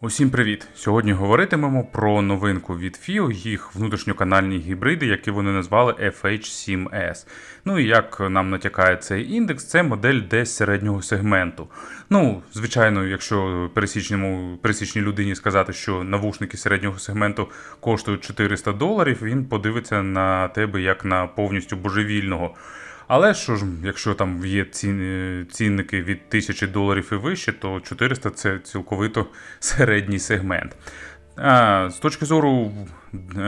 Усім привіт! Сьогодні говоритимемо про новинку від FIO, їх внутрішньоканальні гібриди, які вони назвали FH7S. Ну і як нам натякає цей індекс, це модель десь середнього сегменту. Ну, звичайно, якщо пересічному пересічній людині сказати, що навушники середнього сегменту коштують 400 доларів, він подивиться на тебе як на повністю божевільного. Але що ж, якщо там є ці- цінники від 1000 доларів і вище, то 400 це цілковито середній сегмент. З точки зору е,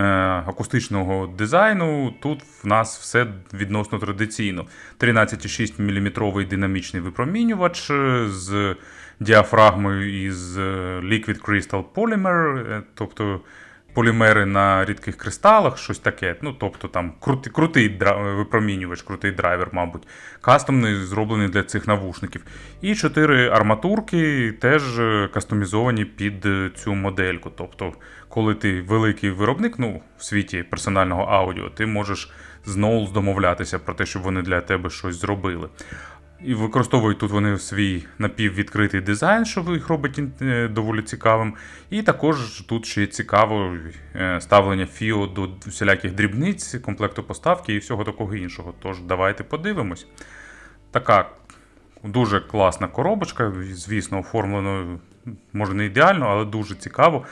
акустичного дизайну, тут в нас все відносно традиційно. 13,6 мм динамічний випромінювач е, з діафрагмою із е, Liquid Crystal Polymer, тобто полімери на рідких кристалах, щось таке. Ну, тобто там крутий, крутий дра- випромінювач, крутий драйвер, мабуть. Кастомний, зроблений для цих навушників. І чотири арматурки теж е, кастомізовані під е, цю модельку. Тобто, коли ти великий виробник, ну, в світі персонального аудіо, ти можеш з Knowles домовлятися про те, щоб вони для тебе щось зробили. І використовують тут вони свій напіввідкритий дизайн, що їх робить е, доволі цікавим. І також тут ще цікаво е, ставлення FIO до всіляких дрібниць, комплекту поставки і всього такого іншого. Тож давайте подивимось. Така дуже класна коробочка, звісно, оформлено, може не ідеально, але дуже цікаво.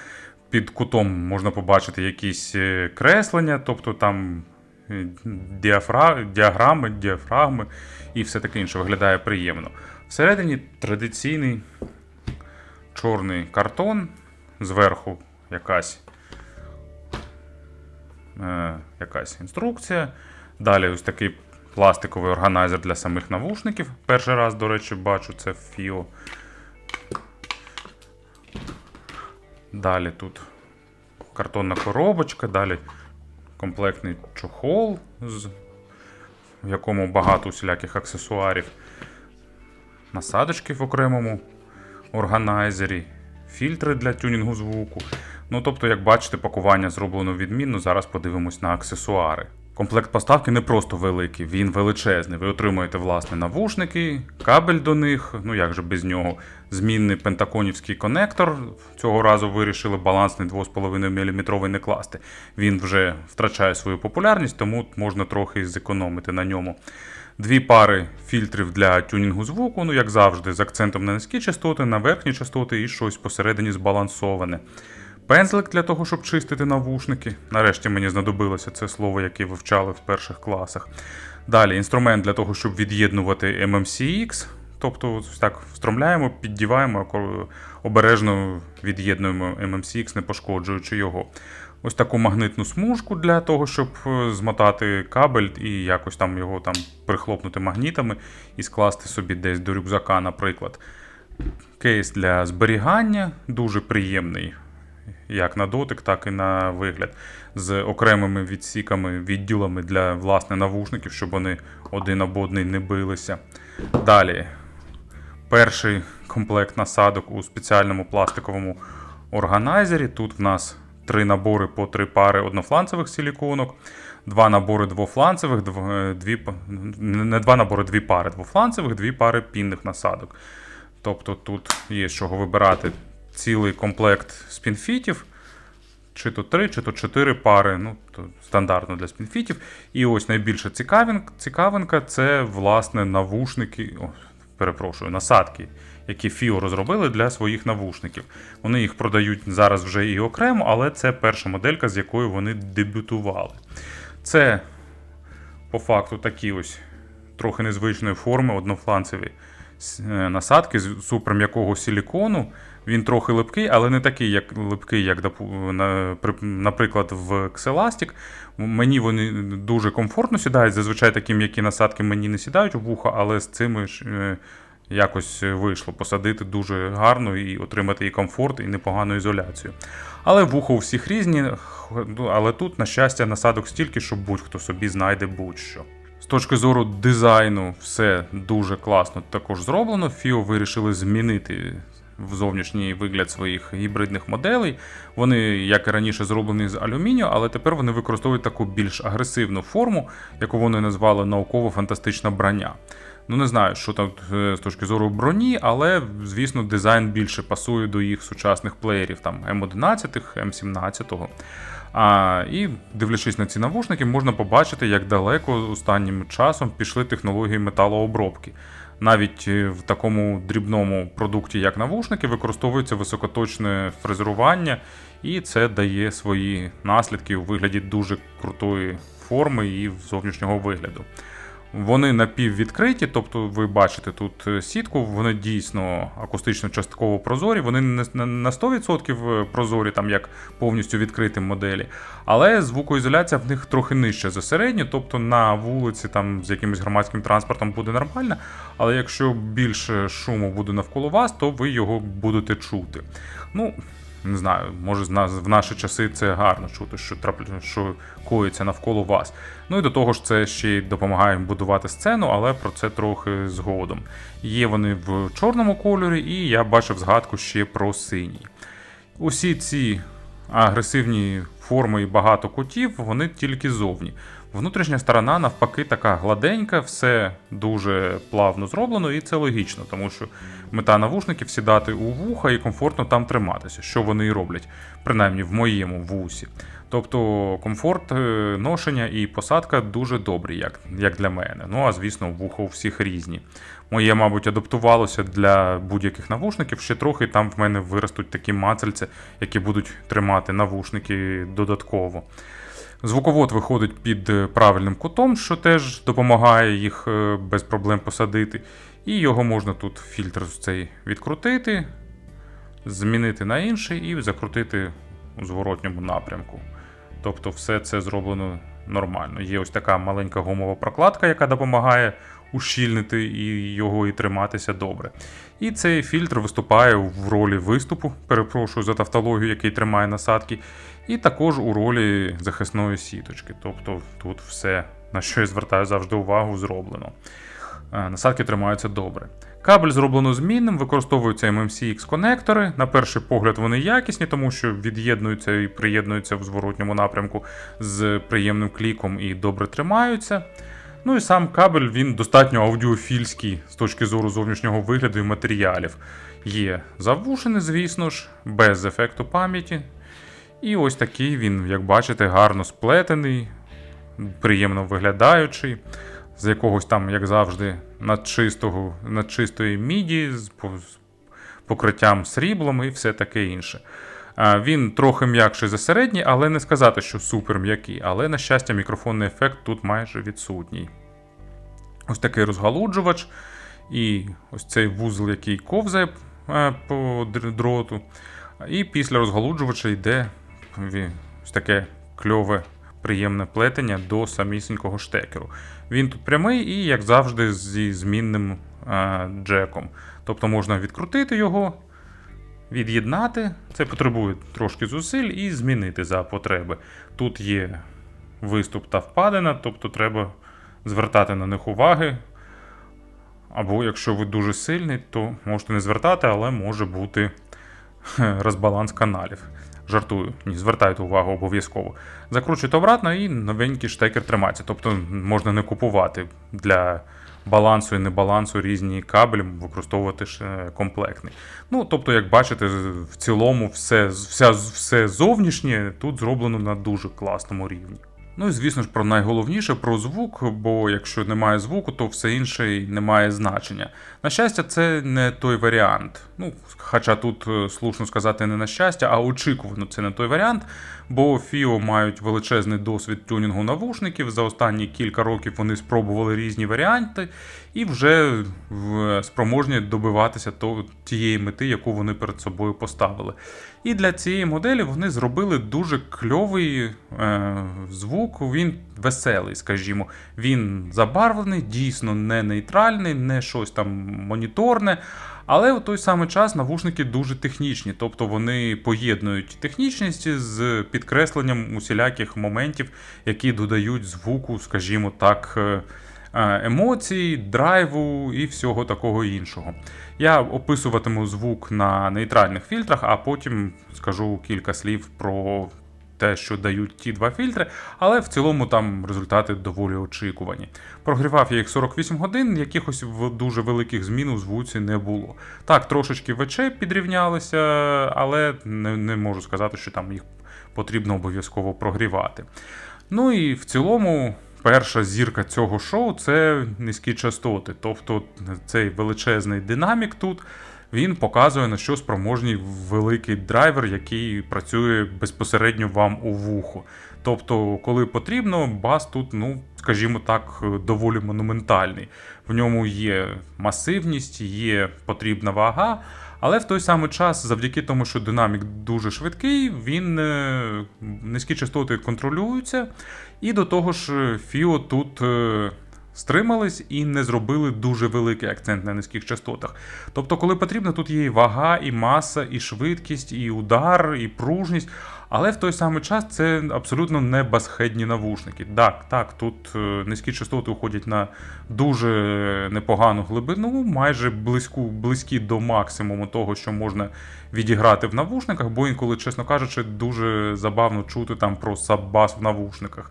Під кутом можна побачити якісь е, креслення, тобто там. Діаграми, діафрагми і все таке інше виглядає приємно. Всередині традиційний чорний картон, зверху якась, е, якась інструкція. Далі ось такий пластиковий органайзер для самих навушників. Перший раз, до речі, бачу це FIO. Далі тут картонна коробочка, далі комплектний чохол, з, в якому багато усіляких аксесуарів, насадочки в окремому органайзері, фільтри для тюнінгу звуку. Ну, тобто, як бачите, пакування зроблено відмінно. Зараз подивимось на аксесуари. Комплект поставки не просто великий, він величезний. Ви отримуєте власне навушники, кабель до них, ну як же без нього, змінний пентаконівський конектор. Цього разу вирішили балансний 2,5 мм не класти. Він вже втрачає свою популярність, тому можна трохи зекономити на ньому. Дві пари фільтрів для тюнінгу звуку, ну як завжди, з акцентом на низькі частоти, на верхні частоти і щось посередині збалансоване. Пензлик для того, щоб чистити навушники. Нарешті мені знадобилося це слово, яке вивчали в перших класах. Далі інструмент для того, щоб від'єднувати MMCX. Тобто, так встромляємо, піддіваємо, обережно від'єднуємо MMCX, не пошкоджуючи його. Ось таку магнитну смужку для того, щоб е, змотати кабель і якось там його там прихлопнути магнітами і скласти собі десь до рюкзака, наприклад. Кейс для зберігання дуже приємний, як на дотик, так і на вигляд, з окремими відсіками, відділами для власне навушників, щоб вони один об одний не билися. Далі, перший комплект насадок у спеціальному пластиковому органайзері. Тут в нас три набори по три пари однофланцевих силіконок, два набори двофланцевих, е, дві, не два набори, дві пари двофланцевих, дві пари пінних насадок. Тобто тут є з чого вибирати цілий комплект спінфітів, чи то 3, чи то 4 пари, ну, то стандартно для спінфітів. І ось найбільша цікавинка, цікавинка це, власне, навушники, о, перепрошую, насадки, які FIO розробили для своїх навушників. Вони їх продають зараз вже і окремо, але це перша моделька, з якою вони дебютували. Це по факту такі ось трохи незвичної форми однофланцеві е, насадки з суперм'якого силікону. Він трохи липкий, але не такий, як липкий, як наприклад, в Xelastic. Мені вони дуже комфортно сідають. Зазвичай такі м'які насадки мені не сідають у вуха, але з цими ж е, якось вийшло посадити дуже гарно і отримати і комфорт, і непогану ізоляцію. Але вуха у всіх різні, ну, але тут, на щастя, насадок стільки, що будь-хто собі знайде будь-що. З точки зору дизайну, все дуже класно також зроблено. FIO вирішили змінити в зовнішній вигляд своїх гібридних моделей. Вони, як і раніше, зроблені з алюмінію, але тепер вони використовують таку більш агресивну форму, яку вони назвали науково-фантастична броня. Ну, не знаю, що там е, з точки зору броні, але, звісно, дизайн більше пасує до їх сучасних плеєрів, там М11, М17. А, і дивлячись на ці навушники, можна побачити, як далеко останнім часом пішли технології металообробки. Навіть е, в такому дрібному продукті, як навушники, використовується високоточне фрезерування, і це дає свої наслідки у вигляді дуже крутої форми і зовнішнього вигляду. Вони напіввідкриті, тобто ви бачите тут е, сітку, вони дійсно акустично частково прозорі, вони не на 100% прозорі, там як повністю відкриті моделі, але звукоізоляція в них трохи нижча за середню, тобто на вулиці там з якимось громадським транспортом буде нормально, але якщо більше шуму буде навколо вас, то ви його будете чути. Ну, не знаю, може в наші часи це гарно чути, що трапля, що коїться навколо вас. Ну і до того ж, це ще й допомагає будувати сцену, але про це трохи згодом. Є вони в чорному кольорі, і я бачив згадку ще про синій. Усі ці агресивні форми і багато кутів, вони тільки зовні. Внутрішня сторона, навпаки, така гладенька, все дуже плавно зроблено, і це логічно, тому що мета навушників сідати у вуха і комфортно там триматися, що вони і роблять, принаймні в моєму вусі. Тобто комфорт е, ношення і посадка дуже добрі, як як для мене. Ну а звісно, вухо у всіх різні. Моє, мабуть, адаптувалося для будь-яких навушників. Ще трохи там в мене виростуть такі мацельці, які будуть тримати навушники додатково. Звуковод виходить під е, правильним кутом, що теж допомагає їх е, без проблем посадити. І його можна тут фільтр цей відкрутити, змінити на інший і закрутити у зворотньому напрямку. Тобто, все це зроблено нормально. Є ось така маленька гумова прокладка, яка допомагає ущільнити і його і триматися добре. І цей фільтр виступає в ролі виступу, перепрошую за тавтологію, який тримає насадки, і також у ролі захисної сіточки. Тобто тут все, на що я звертаю завжди увагу, зроблено. Е, Насадки тримаються добре. Кабель зроблено змінним, використовуються MMCX конектори. На перший погляд вони якісні, тому що від'єднуються і приєднуються в зворотньому напрямку з приємним кліком і добре тримаються. Ну і сам кабель він достатньо аудіофільський з точки зору зовнішнього вигляду і матеріалів. Є завушений, звісно ж, без ефекту пам'яті. І ось такий він, як бачите, гарно сплетений, приємно виглядаючий, з якогось там, як завжди, надчистого, надчистої міді, з покриттям сріблом і все таке інше. Він трохи м'якший за середній, але не сказати, що супер м'який. Але, на щастя, мікрофонний ефект тут майже відсутній. Ось такий розгалуджувач. І ось цей вузол, який ковзає е, по дроту. І після розгалуджувача йде ось таке кльове, приємне плетення до самісінького штекеру. Він тут прямий і, як завжди, зі змінним е, джеком. Тобто можна відкрутити його, від'єднати. Це потребує трошки зусиль і змінити за потреби. Тут є виступ та впадина, тобто треба звертати на них уваги. Або якщо ви дуже сильний, то можете не звертати, але може бути розбаланс каналів. Жартую, ні, звертайте увагу обов'язково. Закручуєте обратно і новенький штекер тримається. Тобто можна не купувати для балансу і небалансу різні кабелі, використовувати комплектний. Ну, тобто, як бачите, в цілому все, вся, все зовнішнє тут зроблено на дуже класному рівні. Ну і звісно ж про найголовніше про звук, бо якщо немає звуку, то все інше й не має значення. На щастя, це не той варіант. Ну, хоча тут е, слушно сказати не на щастя, а очікувано це не той варіант, бо FIO мають величезний досвід тюнінгу навушників. За останні кілька років вони спробували різні варіанти і вже спроможні добиватися тієї мети, яку вони перед собою поставили. І для цієї моделі вони зробили дуже кльовий е, звук. Він веселий, скажімо. Він забарвлений, дійсно не нейтральний, не щось там моніторне. Але у той самий час навушники дуже технічні, тобто вони поєднують технічність з підкресленням усіляких моментів, які додають звуку, скажімо так, е, емоцій, драйву і всього такого іншого. Я описуватиму звук на нейтральних фільтрах, а потім скажу кілька слів про те, що дають ті два фільтри, але в цілому там результати доволі очікувані. Прогрівав я їх 48 годин, якихось дуже великих змін у звуці не було. Так, трошечки ВЧ підрівнялися, але не, не можу сказати, що там їх потрібно обов'язково прогрівати. Ну і в цілому. Перша зірка цього шоу це низькі частоти. Тобто цей величезний динамік тут він показує на що спроможний великий драйвер, який працює безпосередньо вам у вухо. Тобто, коли потрібно, бас тут, ну скажімо так, доволі монументальний. В ньому є масивність, є потрібна вага. Але в той самий час, завдяки тому, що динамік дуже швидкий, він е, низькі частоти контролюються, і до того ж, Фіо тут е, стримались і не зробили дуже великий акцент на низьких частотах. Тобто, коли потрібно, тут є і вага, і маса, і швидкість, і удар, і пружність. Але в той самий час це абсолютно не басхедні навушники. Так, так, тут е, низькі частоти уходять на дуже непогану глибину, майже близьку, близькі до максимуму того, що можна відіграти в навушниках, бо інколи, чесно кажучи, дуже забавно чути там про саббас в навушниках.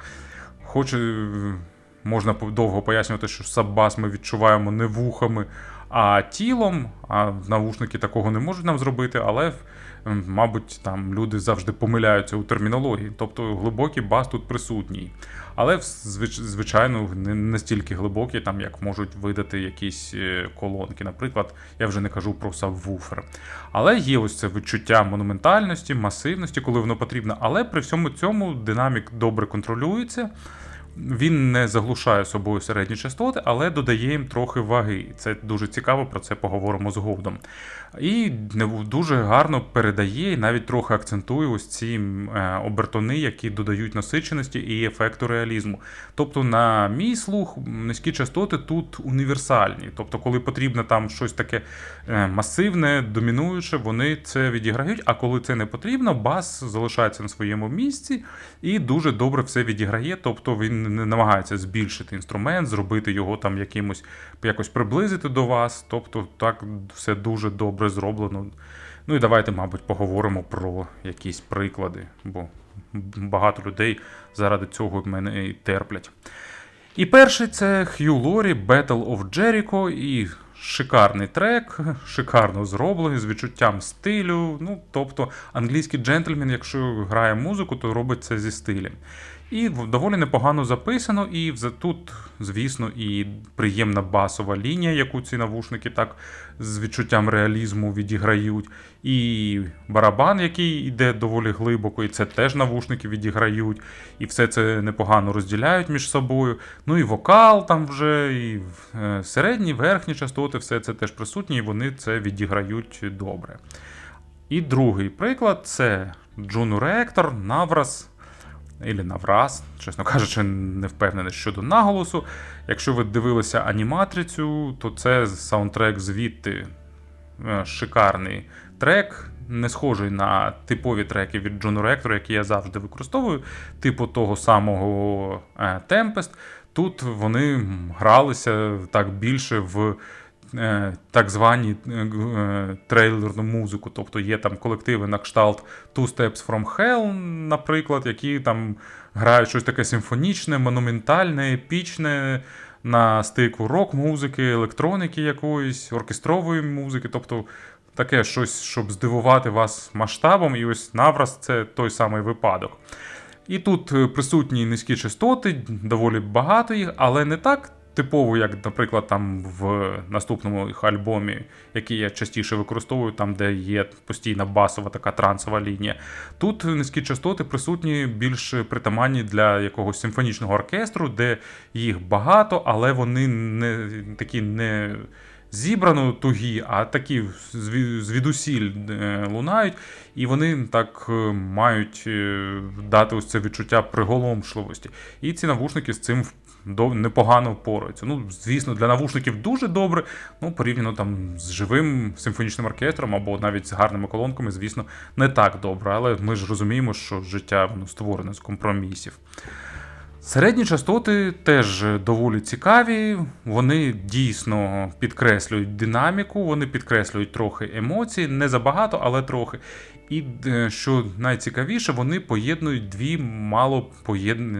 Хоч е, можна довго пояснювати, що саббас ми відчуваємо не вухами, а тілом, а навушники такого не можуть нам зробити, але мабуть, там люди завжди помиляються у термінології. Тобто глибокий бас тут присутній. Але звичайно, не настільки глибокий, там як можуть видати якісь е, колонки. Наприклад, я вже не кажу про сабвуфер. Але є ось це відчуття монументальності, масивності, коли воно потрібно. Але при всьому цьому динамік добре контролюється. Він не заглушає собою середні частоти, але додає їм трохи ваги. Це дуже цікаво, про це поговоримо згодом. І дуже гарно передає і навіть трохи акцентує ось ці е, обертони, які додають насиченості і ефекту реалізму. Тобто, на мій слух, низькі частоти тут універсальні. Тобто, коли потрібно там щось таке е, масивне, домінуюче, вони це відіграють. А коли це не потрібно, бас залишається на своєму місці і дуже добре все відіграє. Тобто він не намагається збільшити інструмент, зробити його там якимось якось приблизити до вас. Тобто, так все дуже добре зроблено. Ну і давайте, мабуть, поговоримо про якісь приклади, бо багато людей заради цього мене і терплять. І перший це Хью Лорі Battle of Jericho і шикарний трек, шикарно зроблений, з відчуттям стилю. Ну, тобто, англійський джентльмен, якщо грає музику, то робить це зі стилем. І доволі непогано записано, і тут, звісно, і приємна басова лінія, яку ці навушники так з відчуттям реалізму відіграють. І барабан, який йде доволі глибоко, і це теж навушники відіграють, і все це непогано розділяють між собою. Ну і вокал там вже, і е, середні, верхні частоти, все це теж присутні, і вони це відіграють добре. І другий приклад це Juno Reactor, Navras. Ілі Навраз, чесно кажучи, не впевнений щодо наголосу. Якщо ви дивилися аніматрицю, то це саундтрек звідти Е, шикарний трек, не схожий на типові треки від John Rector, які я завжди використовую, типу того самого Tempest. Тут вони гралися так більше в так звані е, е, трейлерну музику. Тобто є там колективи на кшталт Two Steps from Hell, наприклад, які там грають щось таке симфонічне, монументальне, епічне. На стику рок-музики, електроніки якоїсь, оркестрової музики, тобто таке щось, щоб здивувати вас масштабом, і ось Навраз це той самий випадок. І тут е, присутні низькі частоти, доволі багато їх, але не так типово, як, наприклад, там в наступному їх альбомі, який я частіше використовую, там, де є постійна басова така трансова лінія. Тут низькі частоти присутні більш притаманні для якогось симфонічного оркестру, де їх багато, але вони не такі не зібрано тугі, а такі звідусіль е, лунають, і вони так е, мають е, дати ось це відчуття приголомшливості. І ці навушники з цим непогано впораються. Ну, звісно, для навушників дуже добре, ну, порівняно там з живим симфонічним оркестром або навіть з гарними колонками, звісно, не так добре. Але ми ж розуміємо, що життя воно створене з компромісів. Середні частоти теж доволі цікаві. Вони дійсно підкреслюють динаміку, вони підкреслюють трохи емоцій, не забагато, але трохи. І е, що найцікавіше, вони поєднують дві мало поєдн...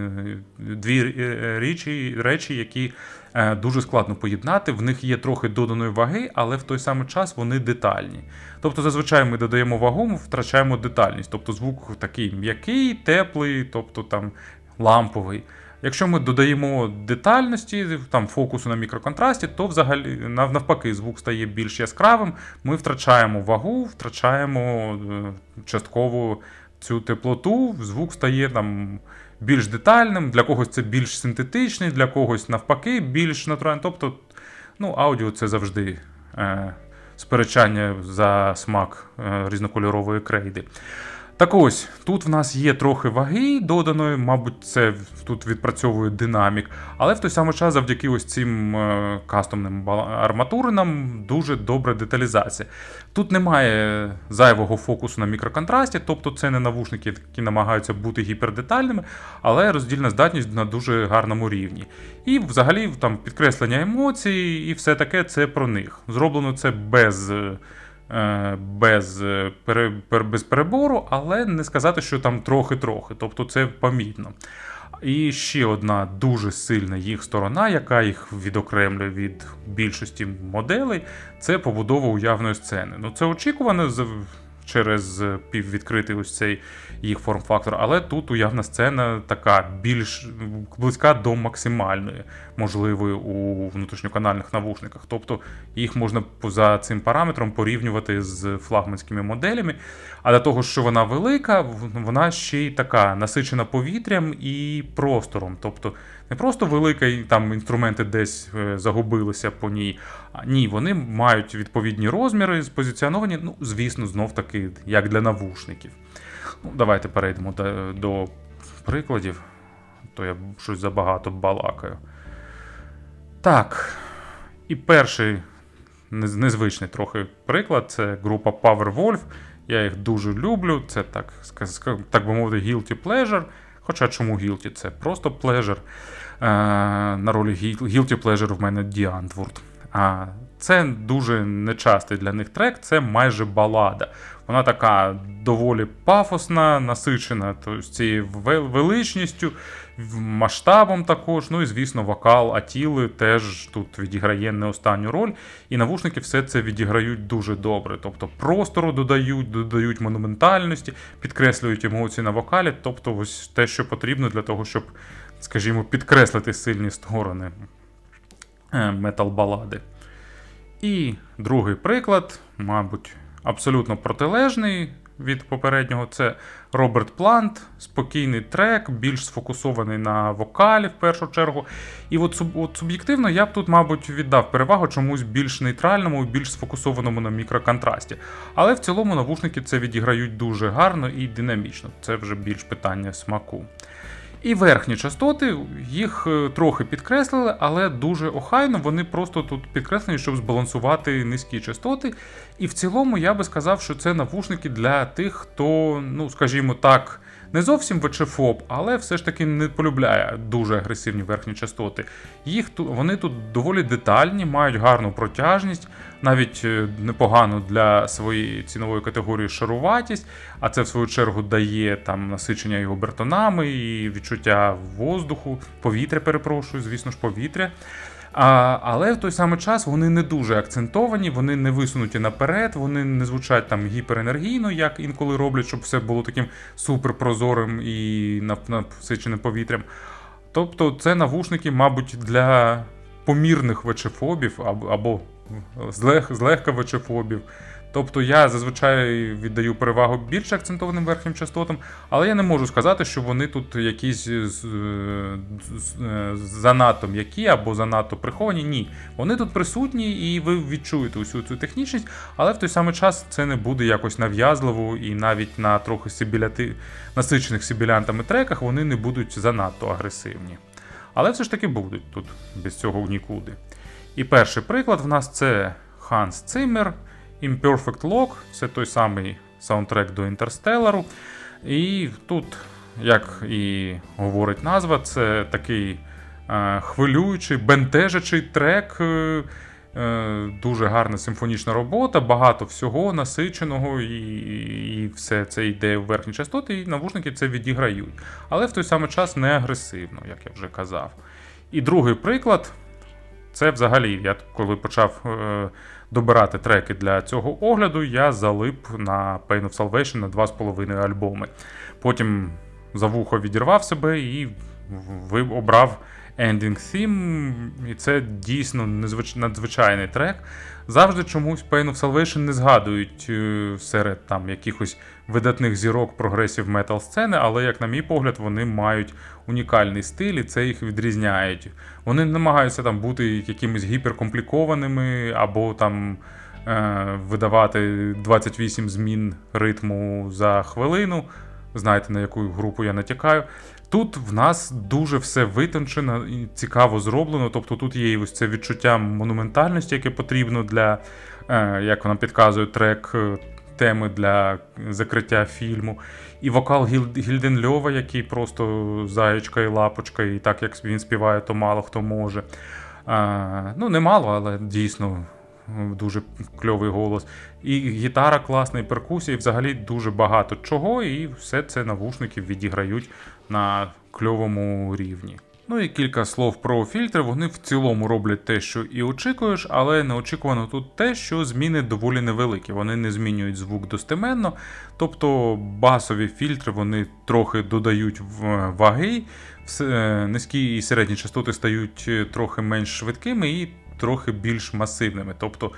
дві е, речі, речі, які е, дуже складно поєднати. В них є трохи доданої ваги, але в той самий час вони детальні. Тобто, зазвичай ми додаємо вагу, ми втрачаємо детальність. Тобто звук такий м'який, теплий, тобто там ламповий. Якщо ми додаємо детальності, там фокусу на мікроконтрасті, то взагалі навпаки звук стає більш яскравим. Ми втрачаємо вагу, втрачаємо е, частково цю теплоту, звук стає там більш детальним, для когось це більш синтетичний, для когось навпаки, більш натуральний. Тобто, ну, аудіо це завжди е, сперечання за смак е, різнокольорової крейди. Так ось, тут в нас є трохи ваги доданої, мабуть, це тут відпрацьовує динамік, але в той самий час завдяки ось цим е, кастомним арматуринам дуже добра деталізація. Тут немає зайвого фокусу на мікроконтрасті, тобто це не навушники, які намагаються бути гіпердетальними, але роздільна здатність на дуже гарному рівні. І взагалі там підкреслення емоцій і все таке це про них. Зроблено це без. Е, без, е, без перебору, але не сказати, що там трохи-трохи, тобто це помітно. І ще одна дуже сильна їх сторона, яка їх відокремлює від більшості моделей, це побудова уявної сцени. Ну це очікувано через е, піввідкритий ось цей їх форм-фактор, але тут уявна сцена така більш близька до максимальної можливої у внутрішньоканальних навушниках. Тобто їх можна за цим параметром порівнювати з флагманськими моделями. А для того, що вона велика, вона ще й така насичена повітрям і простором. Тобто не просто велика, і там інструменти десь е, загубилися по ній. Ні, вони мають відповідні розміри, спозиціоновані, ну, звісно, знов таки, як для навушників. Ну, давайте перейдемо до, до прикладів, то я щось забагато балакаю. Так. І перший незвичний трохи приклад це група Powerwolf. Я їх дуже люблю. Це так, так би мовити, guilty pleasure. Хоча чому guilty? Це просто. Е, на ролі guil- guilty pleasure в мене Діантвурд. А це дуже нечастий для них трек, це майже балада. Вона така доволі пафосна, насичена цією величністю, масштабом також. Ну і звісно, вокал Атіли теж тут відіграє не останню роль. І навушники все це відіграють дуже добре. Тобто простору додають, додають монументальності, підкреслюють емоції на вокалі. Тобто, ось те, що потрібно для того, щоб, скажімо, підкреслити сильні сторони метал-балади. І другий приклад, мабуть, абсолютно протилежний від попереднього, це Роберт Плант, спокійний трек, більш сфокусований на вокалі в першу чергу. І от, от суб'єктивно я б тут, мабуть, віддав перевагу чомусь більш нейтральному більш сфокусованому на мікроконтрасті. Але в цілому навушники це відіграють дуже гарно і динамічно. Це вже більш питання смаку. І верхні частоти їх е, трохи підкреслили, але дуже охайно. Вони просто тут підкреслені, щоб збалансувати низькі частоти. І в цілому я би сказав, що це навушники для тих, хто, ну скажімо так, не зовсім ВЧФОП, але все ж таки не полюбляє дуже агресивні верхні частоти. Їх вони тут доволі детальні, мають гарну протяжність, навіть е, непогано для своєї цінової категорії шаруватість, а це в свою чергу дає там насичення і обертонами, і відчуття воздуху, повітря, перепрошую, звісно ж, повітря. А, але в той самий час вони не дуже акцентовані, вони не висунуті наперед, вони не звучать там гіперенергійно, як інколи роблять, щоб все було таким суперпрозорим і насиченим повітрям. Тобто це навушники, мабуть, для помірних вечефобів або злег, злегка вечефобів. Тобто я зазвичай віддаю перевагу більш акцентованим верхнім частотам, але я не можу сказати, що вони тут якісь е, е, е, занадто м'які або занадто приховані. Ні, вони тут присутні, і ви відчуєте усю цю технічність, але в той самий час це не буде якось нав'язливо, і навіть на трохи сибіляти... насичених сибілянтами треках вони не будуть занадто агресивні. Але все ж таки будуть тут без цього нікуди. І перший приклад в нас це Ханс Циммер, Imperfect Lock, це той самий саундтрек до Інтерстеллару. І тут як і говорить назва, це такий е, хвилюючий, бентежачий трек. Е, е, дуже гарна симфонічна робота, багато всього насиченого, і, і все це йде в верхні частоти, і навушники це відіграють. Але в той самий час не агресивно, як я вже казав. І другий приклад це взагалі, я коли почав добирати треки для цього огляду, я залип на Pain of Salvation на 2,5 альбоми. Потім за вухо відірвав себе і ви обрав Ending Theme, і це дійсно надзвичайний трек. Завжди чомусь Pain of Salvation не згадують е, серед там якихось видатних зірок прогресів метал сцени, але, як на мій погляд, вони мають унікальний стиль, і це їх відрізняють. Вони намагаються там бути якимись гіперкомплікованими або там е, видавати 28 змін ритму за хвилину. Знаєте, на яку групу я натякаю. Тут в нас дуже все витончено і цікаво зроблено. Тобто тут є ось це відчуття монументальності, яке потрібно для, е, як вона підказує, трек е, теми для закриття фільму. І вокал Гіль- Гільденльова, який просто заєчка і лапочка, і так як він співає, то мало хто може. Ну, не мало, але дійсно е, дуже кльовий голос. І гітара класна, і перкусія, і взагалі дуже багато чого, і все це навушники відіграють на кльовому рівні. Ну і кілька слов про фільтри. Вони в цілому роблять те, що і очікуєш, але неочікувано тут те, що зміни доволі невеликі. Вони не змінюють звук достеменно. Тобто басові фільтри вони трохи додають ваги, е, низькі і середні частоти стають е, трохи менш швидкими і трохи більш масивними. Тобто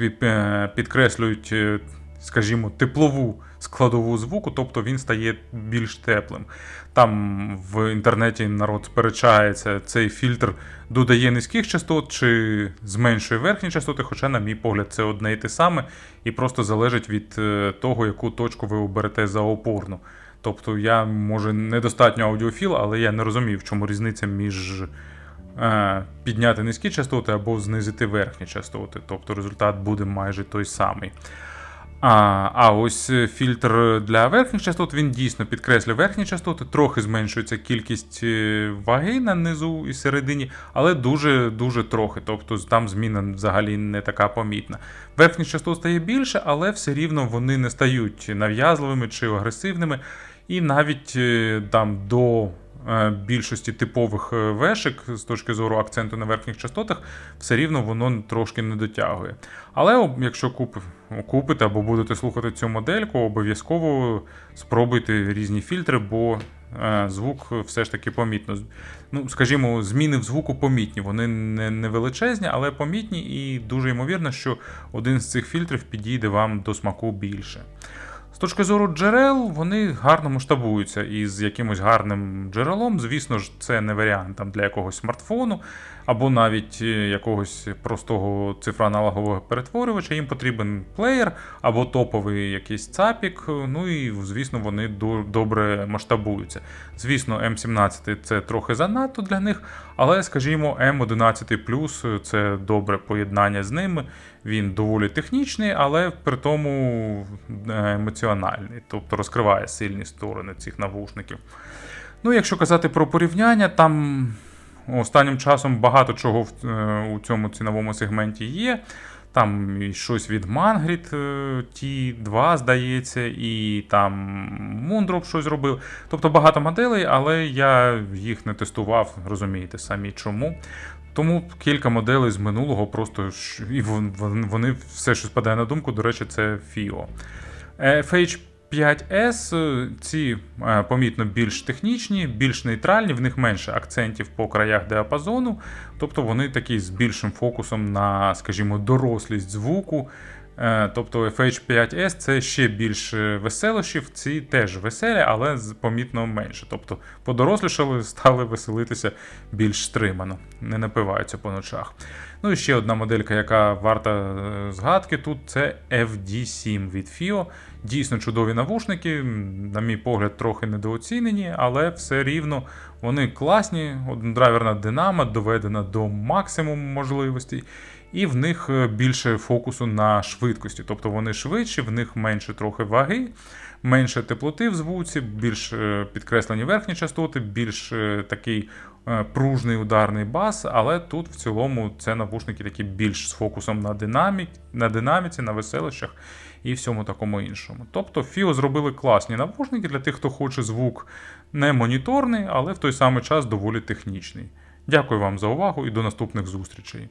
е, підкреслюють, е, скажімо, теплову складову звуку, тобто він стає більш теплим. Там в інтернеті народ сперечається, цей фільтр додає низьких частот чи зменшує верхні частоти, хоча, на мій погляд, це одне і те саме, і просто залежить від е, того, яку точку ви оберете за опорну. Тобто я, може, недостатньо аудіофіл, але я не розумію, в чому різниця між підняти низькі частоти або знизити верхні частоти. Тобто результат буде майже той самий. А, а ось е, фільтр для верхніх частот він дійсно підкреслює верхні частоти, трохи зменшується кількість е, ваги на низу і середині, але дуже дуже трохи. Тобто там зміна взагалі не така помітна. Верхніх частот стає більше, але все рівно вони не стають нав'язливими чи агресивними. І навіть е, там до е, більшості типових е, вешик з точки зору акценту на верхніх частотах, все рівно воно трошки не дотягує. Але якщо куп, купите або будете слухати цю модельку, обов'язково спробуйте різні фільтри, бо е, звук все ж таки помітно. Ну, скажімо, зміни в звуку помітні. Вони не величезні, але помітні, і дуже ймовірно, що один з цих фільтрів підійде вам до смаку більше. З точки зору джерел, вони гарно масштабуються і з якимось гарним джерелом. Звісно ж, це не варіант там, для якогось смартфону або навіть е, якогось простого цифроаналогового перетворювача. Їм потрібен плеєр або топовий якийсь цапік. Ну і звісно, вони добре масштабуються. Звісно, М17 це трохи занадто для них, але, скажімо, М11 це добре поєднання з ними. Він доволі технічний, але при тому е, емоціональний, тобто розкриває сильні сторони цих навушників. Ну, якщо казати про порівняння, там останнім часом багато чого в, е, у цьому ціновому сегменті є. Там і щось від Mangrit T2, здається, і там Moondrop щось зробив. Тобто багато моделей, але я їх не тестував, розумієте самі чому. Тому кілька моделей з минулого просто і вон- вон- вони все, що спадає на думку, до речі, це FIO. Е, FH5S е, ці е, помітно більш технічні, більш нейтральні, в них менше акцентів по краях діапазону, тобто вони такі з більшим фокусом на, скажімо, дорослість звуку. Е, Тобто FH5S це ще більш е, веселощів, ці теж веселі, але помітно менше. Тобто подорослішали, стали веселитися більш стримано, не напиваються по ночах. Ну і ще одна моделька, яка варта е, згадки тут, це FD7 від FIO. Дійсно чудові навушники, на мій погляд, трохи недооцінені, але все рівно вони класні. Однодрайверна динамо доведена до максимуму можливостей, і в них е, більше фокусу на швидкості. Тобто вони швидші, в них менше трохи ваги, менше теплоти в звуці, більш е, підкреслені верхні частоти, більш е, такий пружний ударний бас, але тут в цілому це навушники такі більш з фокусом на, динамік, на динаміці, на веселищах і всьому такому іншому. Тобто Фіо зробили класні навушники для тих, хто хоче звук не моніторний, але в той самий час доволі технічний. Дякую вам за увагу і до наступних зустрічей.